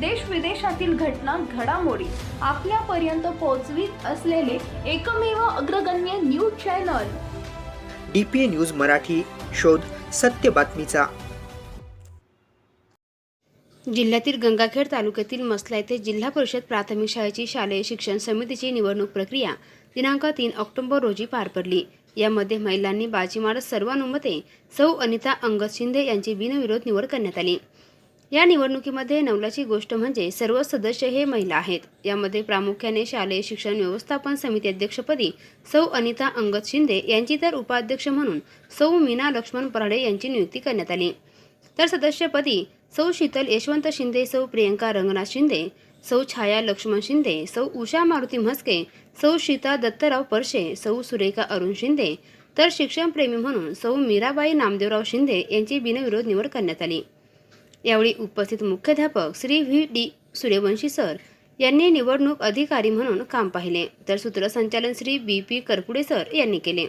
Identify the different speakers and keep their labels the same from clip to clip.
Speaker 1: देश विदेशातील घटना घडामोडी आपल्यापर्यंत पोहोचवीत असलेले एकमेव अग्रगण्य news channel.
Speaker 2: D P A news Marathi शोध सत्य बातमीचा.
Speaker 3: जिल्ह्यातील गंगाखेड तालुक्यातील मसला येथे जिल्हा परिषद प्राथमिक शाळेची शालेय शिक्षण समितीची निवडणूक प्रक्रिया दिनांक तीन ऑक्टोबर रोजी पार पडली. यामध्ये महिलांनी बाजी मारत सर्वानुमते सौ अनिता अंगद शिंदे यांची बिनविरोध निवड करण्यात आली. या निवडणुकीमध्ये नवलाची गोष्ट म्हणजे सर्व सदस्य हे महिला आहेत. यामध्ये प्रामुख्याने शालेय शिक्षण व्यवस्थापन समिती अध्यक्षपदी सौ अनिता अंगद शिंदे यांची तर उपाध्यक्ष म्हणून सौ मीना लक्ष्मण पराडे यांची नियुक्ती करण्यात आली. तर सदस्यपदी सौ शीतल यशवंत शिंदे सौ प्रियंका रंगनाथ शिंदे सौ छाया लक्ष्मण शिंदे सौ उषा मारुती म्हस्के सौ शीता दत्तराव परशे सौ सुरेखा अरुण शिंदे तर शिक्षणप्रेमी म्हणून सौ मीराबाई नामदेवराव शिंदे यांची बिनविरोध निवड करण्यात आली. यावेळी उपस्थित मुख्याध्यापक Shri V D Suryavanshi sir यांनी निवडणूक अधिकारी म्हणून काम पाहिले. तर सूत्रसंचालन Shri B P Karpude sir यांनी केले.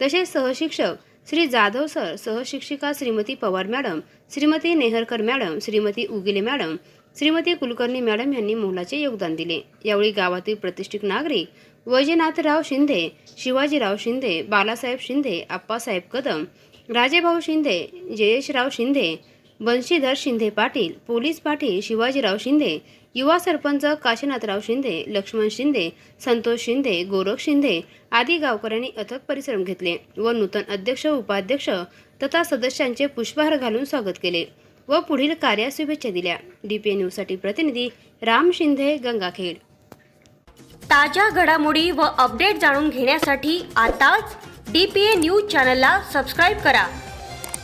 Speaker 3: तसेच सहशिक्षक Shri Jadhav sir सहशिक्षिका Shrimati Pawar madam Shrimati Neharkar madam Shrimati Ugile madam Shrimati Kulkarni madam यांनी मोलाचे योगदान दिले. यावेळी गावातील प्रतिष्ठित नागरिक वैजनाथराव शिंदे शिवाजीराव शिंदे बालासाहेब शिंदे आप्पासाहेब कदम राजेभाऊ शिंदे जयेशराव शिंदे बंशीधर शिंदे पाटील पोलीस पाटील शिवाजीराव शिंदे युवा सरपंच काशीनाथराव शिंदे लक्ष्मण शिंदे संतोष शिंदे गोरख शिंदे आदी गावकऱ्यांनी अथक परिश्रम घेतले व नूतन अध्यक्ष उपाध्यक्ष तथा सदस्यांचे पुष्पहार घालून स्वागत केले व पुढील कार्यास शुभेच्छा दिल्या डीपीए न्यूजसाठी प्रतिनिधी राम शिंदे गंगाखेड.
Speaker 4: ताज्या घडामोडी व अपडेट जाणून घेण्यासाठी आताच डी पी ए न्यूज चॅनलला सबस्क्राईब करा.